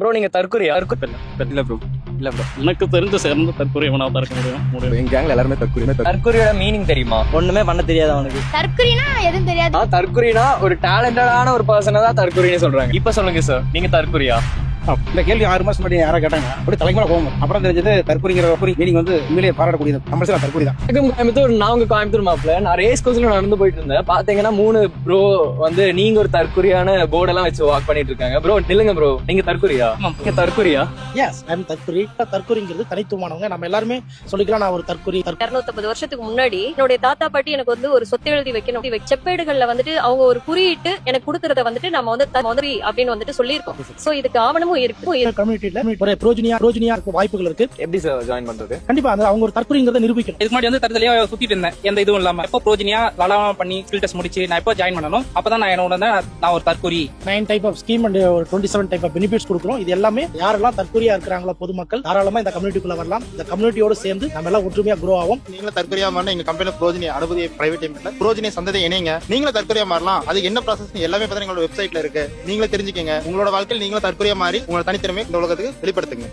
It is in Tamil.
ப்ரோ நீங்க தற்கொலையா? தற்கொலை இல்ல ப்ரோ இல்ல ப்ரோ எனக்கு தெரிஞ்ச சிறந்த தற்கொலைவனாக தான் இருக்க முடியும். முடியும். எங்க கேங்ல எல்லாருமே தற்கொலை தற்கொலையோட மீனிங் தெரியுமா? ஒண்ணுமே பண்ண தெரியாது அவனுக்கு. தற்குறினா எதுவும் தெரியாது. ஆ தற்கொலைனா ஒரு டேலண்டடான ஒரு பர்சனை தான் தற்கொலைன்னு சொல்றாங்க. இப்ப சொல்லுங்க சார் நீங்க தற்கொலையா? இந்த கேள்வி ஆறு மாசம் முன்னாடி யாரா கேட்டாங்க? அப்படி தலைமுறை போகும் அப்புறம் தெரிஞ்சது தற்கொலைங்கிற மீனிங் வந்து உண்மையிலேயே பாராட்டக்கூடியது. கம்பல்சரி தற்கொலை தான். கோயம்புத்தூர் நான் உங்க கோயம்புத்தூர் மாப்பிள்ள நான் ரேஸ் கோர்ஸ்ல நடந்து போயிட்டு இருந்தேன். பாத்தீங்கன்னா மூணு ப்ரோ வந்து நீங்க ஒரு தற்கொலையான போர்டெல்லாம் வச்சு வாக் பண்ணிட்டு இருக்காங்க. ப்ரோ நில்லுங்க ப்ரோ நீங்க தற்கொலையா நீங்க தற்கொலையா எஸ் ஐம் தற்கொலை தற்கொலைங்கிறது தனித்துவமானவங்க. நம்ம எல்லாருமே சொல்லிக்கலாம் நான் ஒரு தற்கொலை இருநூத்தம்பது வருஷத்துக்கு முன்னாடி என்னுடைய தாத்தா பாட்டி எனக்கு வந்து ஒரு சொத்து எழுதி வைக்கணும். செப்பேடுகள்ல வந்துட்டு அவங்க ஒரு குறியிட்டு எனக்கு கொடுக்கறத வந்துட்டு நம்ம வந்து அப்படின்னு வந்துட்டு சொல்லியிருக்கோம். சோ இதுக்கு ஆவணமும் கம்யூனிட்டியில ஒரு புரோஜனியா புரோஜனியா இருக்க வாய்ப்புகள் இருக்கு. எப்படி சார் ஜாயின் பண்றது? கண்டிப்பா அந்த அவங்க ஒரு தற்கொலைங்கிறத நிரூபிக்கணும். இதுக்கு முன்னாடி வந்து தரத்துலயே சுத்திட்டு இருந்தேன். எந்த இதுவும் இல்லாம. எப்போ ப்ரோஜினியா லலா பண்ணி ஸ்கில் டெஸ்ட் முடிச்சு நான் எப்போ ஜாயின் பண்ணணும் அப்பதான் நான் என்னோட வந்து நான் ஒரு தற்கொலை. Nine type of scheme and ஒரு twenty seven type of benefits கொடுக்குறோம். இது எல்லாமே யாரெல்லாம் தற்கொலையா இருக்கிறாங்களோ பொதுமக்கள் தாராளமா இந்த கம்யூனிட்டிக்குள்ள வரலாம். இந்த கம்யூனிட்டியோட சேர்ந்து நம்ம எல்லாம் ஒற்றுமையா குரோ ஆகும் நீங்களும் தற்கொலையா மாறினா எங்க கம்பெனில புரோஜினி அனுமதி பிரைவேட் லிமிட்ல புரோஜினி சந்ததி இணைங்க. நீங்களும் தற்கொலையா மாறலாம். அது என்ன ப்ராசஸ் எல்லாமே பார்த்தீங்கன்னா எங்களோட வெப்சைட்ல இருக்கு. நீங்களே தெரிஞ்சுக்கங்க. உங்களோட வாழ்க்கையில் நீங்களும் தற்கொலையா மாறி உங்களோட தனித்திறமை இந்த உலகத்துக்கு வெளிப்படுத்துங்க.